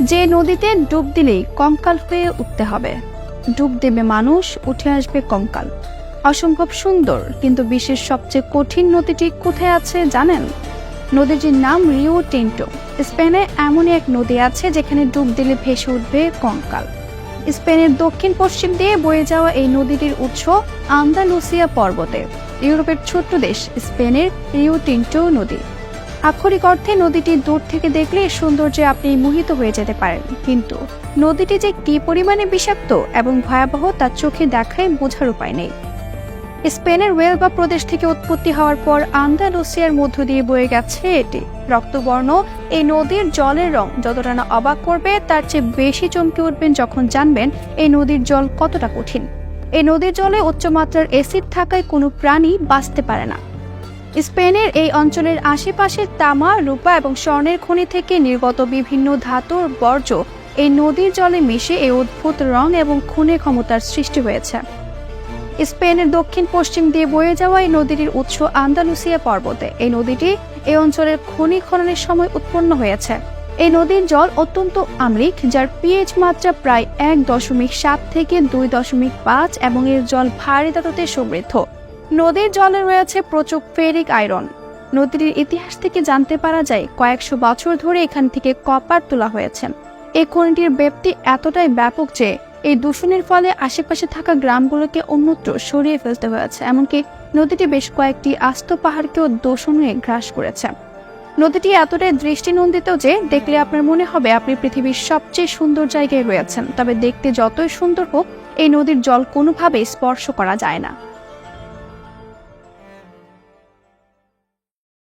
যে নদীতে ডুব দিলেই কঙ্কাল হয়ে উঠতে হবে। ডুব দেবে মানুষ, উঠে আসবে কঙ্কাল। অসম্ভব সুন্দর, কিন্তু বিশ্বের সবচেয়ে কঠিন নদীটি কোথায় আছে জানেন? নদীটির নাম রিও টিন্টো। স্পেনে এমনই এক নদী আছে যেখানে ডুব দিলে ভেসে উঠবে কঙ্কাল। স্পেনের দক্ষিণ পশ্চিম দিয়ে বয়ে যাওয়া এই নদীটির উৎস আন্দালুসিয়া পর্বতে। ইউরোপের ছোট্ট দেশ স্পেনের রিও টিন্টো নদী। আক্ষরিক অর্থে নদীটি দূর থেকে দেখলে সৌন্দর্যে আপনি মোহিত হয়ে যেতে পারেন। কিন্তু নদীটি যে কি পরিমাণে বিষাক্ত এবং ভয়াবহ তা চোখে দেখায় বোঝার উপায় নেই। স্পেনের ওয়েলবা প্রদেশ থেকে উৎপত্তি হওয়ার পর আন্দালুসিয়ার মধ্য দিয়ে বয়ে গেছে এটি। রক্তবর্ণ এই নদীর জলের রং যতটা না অবাক করবে, তার চেয়ে বেশি চমকে উঠবেন যখন জানবেন এই নদীর জল কতটা কঠিন। এই নদীর জলে উচ্চমাত্রার অ্যাসিড থাকায় কোনো প্রাণী বাঁচতে পারে না। স্পেনের এই অঞ্চলের আশেপাশে তামা, রূপা এবং স্বর্ণের খনি থেকে নির্গত বিভিন্ন ধাতুর বর্জ্য এই নদীর জলে মিশে এই অদ্ভুত রং এবং খুনে ক্ষমতার সৃষ্টি হয়েছে। স্পেনের দক্ষিণ পশ্চিম দিয়ে বয়ে যাওয়া এই নদীটির উৎস আন্দালুসিয়া পর্বতে। এই নদীটি এই অঞ্চলের খনি খননের সময় উৎপন্ন হয়েছে। এই নদীর জল অত্যন্ত আম্লিক যার পিএইচ মাত্রা প্রায় এক দশমিক সাত থেকে দুই দশমিক পাঁচ এবং এর জল ভারী ধাতুতে সমৃদ্ধ। নদীর জলে রয়েছে প্রচুর ফেরিক আয়রন। নদীটির ইতিহাস থেকে জানতে পারা যায়, কয়েকশো বছর ধরে এখান থেকে কপার তোলা হয়েছে। এই খনিটির ব্যাপ্তি এতটাই ব্যাপক যে, এই দূষণের ফলে আশেপাশে থাকা গ্রামগুলোকে অন্যত্র সরিয়ে ফেলতে হয়েছে, এমনকি নদীটি বেশ কয়েকটি আস্ত পাহাড়কেও দূষণে গ্রাস করেছে। নদীটি এতটাই দৃষ্টিনন্দিত যে, দেখলে আপনার মনে হবে আপনি পৃথিবীর সবচেয়ে সুন্দর জায়গায় রয়েছেন, তবে দেখতে যতই সুন্দর হোক, এই নদীর জল কোনোভাবেই স্পর্শ করা যায় না।